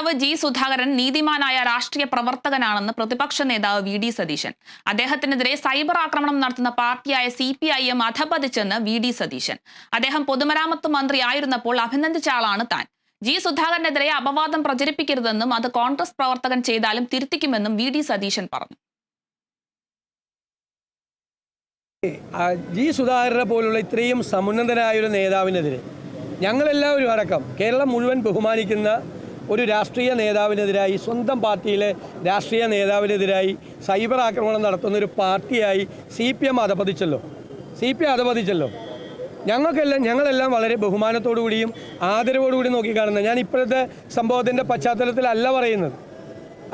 നേതാവ് ജി സുധാകരൻ നീതിമാനായ രാഷ്ട്രീയ പ്രവർത്തകനാണെന്ന് പ്രതിപക്ഷ നേതാവ് വി ഡി സതീശൻ. അദ്ദേഹത്തിനെതിരെ സൈബർ ആക്രമണം നടത്തുന്ന പാർട്ടിയായ സി പി ഐ എം അധപതിച്ചെന്ന് വി ഡി സതീശൻ. അദ്ദേഹം പൊതുമരാമത്ത് മന്ത്രി ആയിരുന്നപ്പോൾ അഭിനന്ദിച്ച ആളാണ് താൻ. ജി സുധാകരനെതിരെ അപവാദം പ്രചരിപ്പിക്കരുതെന്നും അത് കോൺഗ്രസ് പ്രവർത്തകൻ ചെയ്താലും തിരുത്തിക്കുമെന്നും വി ഡി സതീശൻ പറഞ്ഞു. ജി സുധാകരനെ പോലുള്ള ഇത്രയും സമുന്നതനായ ഒരു നേതാവിനെതിരെ ഞങ്ങളെല്ലാവരും അടക്കം കേരളം മുഴുവൻ ബഹുമാനിക്കുന്ന ഒരു രാഷ്ട്രീയ നേതാവിനെതിരായി സ്വന്തം പാർട്ടിയിലെ രാഷ്ട്രീയ നേതാവിനെതിരായി സൈബർ ആക്രമണം നടത്തുന്ന ഒരു പാർട്ടിയായി സി പി എം അധപതിച്ചല്ലോ. സി പി എം അധപതിച്ചല്ലോ. ഞങ്ങൾക്കെല്ലാം ഞങ്ങളെല്ലാം വളരെ ബഹുമാനത്തോടു കൂടിയും ആദരവോടുകൂടി നോക്കിക്കാണുന്നത്. ഞാൻ ഇപ്പോഴത്തെ സംഭവത്തിന്റെ പശ്ചാത്തലത്തിലല്ല പറയുന്നത്.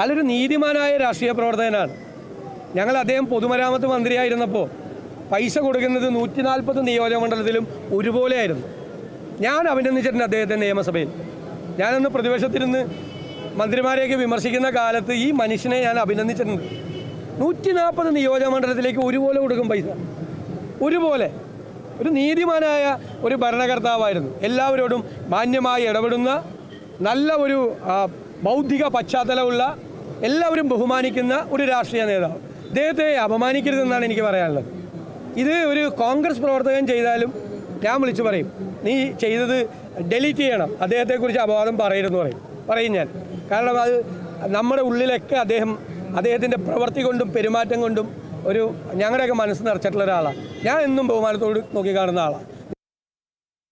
അല്ലൊരു നീതിമാനായ രാഷ്ട്രീയ പ്രവർത്തകനാണ്. ഞങ്ങൾ അദ്ദേഹം പൊതുമരാമത്ത് മന്ത്രിയായിരുന്നപ്പോൾ പൈസ കൊടുക്കുന്നത് നൂറ്റി നാൽപ്പത് നിയോജക മണ്ഡലത്തിലും ഒരുപോലെയായിരുന്നു. ഞാൻ അഭിനന്ദിച്ചിട്ടുണ്ട് അദ്ദേഹത്തെ നിയമസഭയിൽ. ഞാനൊന്ന് പ്രതിപക്ഷത്തിരുന്ന് മന്ത്രിമാരെയൊക്കെ വിമർശിക്കുന്ന കാലത്ത് ഈ മനുഷ്യനെ ഞാൻ അഭിനന്ദിച്ചിട്ടുണ്ട്. നൂറ്റി നാൽപ്പത് നിയോജകമണ്ഡലത്തിലേക്ക് ഒരുപോലെ കൊടുക്കും പൈസ. ഒരുപോലെ. ഒരു നീതിമാനായ ഒരു ഭരണകർത്താവായിരുന്നു. എല്ലാവരോടും മാന്യമായി ഇടപെടുന്ന നല്ല ഒരു ബൗദ്ധിക പശ്ചാത്തലമുള്ള എല്ലാവരും ബഹുമാനിക്കുന്ന ഒരു രാഷ്ട്രീയ നേതാവ്. അദ്ദേഹത്തെ അപമാനിക്കരുതെന്നാണ് എനിക്ക് പറയാനുള്ളത്. ഇത് ഒരു കോൺഗ്രസ് പ്രവർത്തകൻ ചെയ്താലും ഞാൻ വിളിച്ചു പറയും നീ ചെയ്തത് ഡെലീറ്റ് ചെയ്യണം. അദ്ദേഹത്തെക്കുറിച്ച് അപവാദം പറയരുതെന്ന് പറയും. പറയും ഞാൻ. കാരണം അത് നമ്മുടെ ഉള്ളിലൊക്കെ അദ്ദേഹം അദ്ദേഹത്തിന്റെ പ്രവൃത്തി കൊണ്ടും പെരുമാറ്റം കൊണ്ടും ഒരു ഞങ്ങളുടെയൊക്കെ മനസ്സ് നിറച്ചിട്ടുള്ള ഒരാളാണ് ഞാൻ എന്നും ബഹുമാനത്തോട് നോക്കി കാണുന്ന ആളാണ്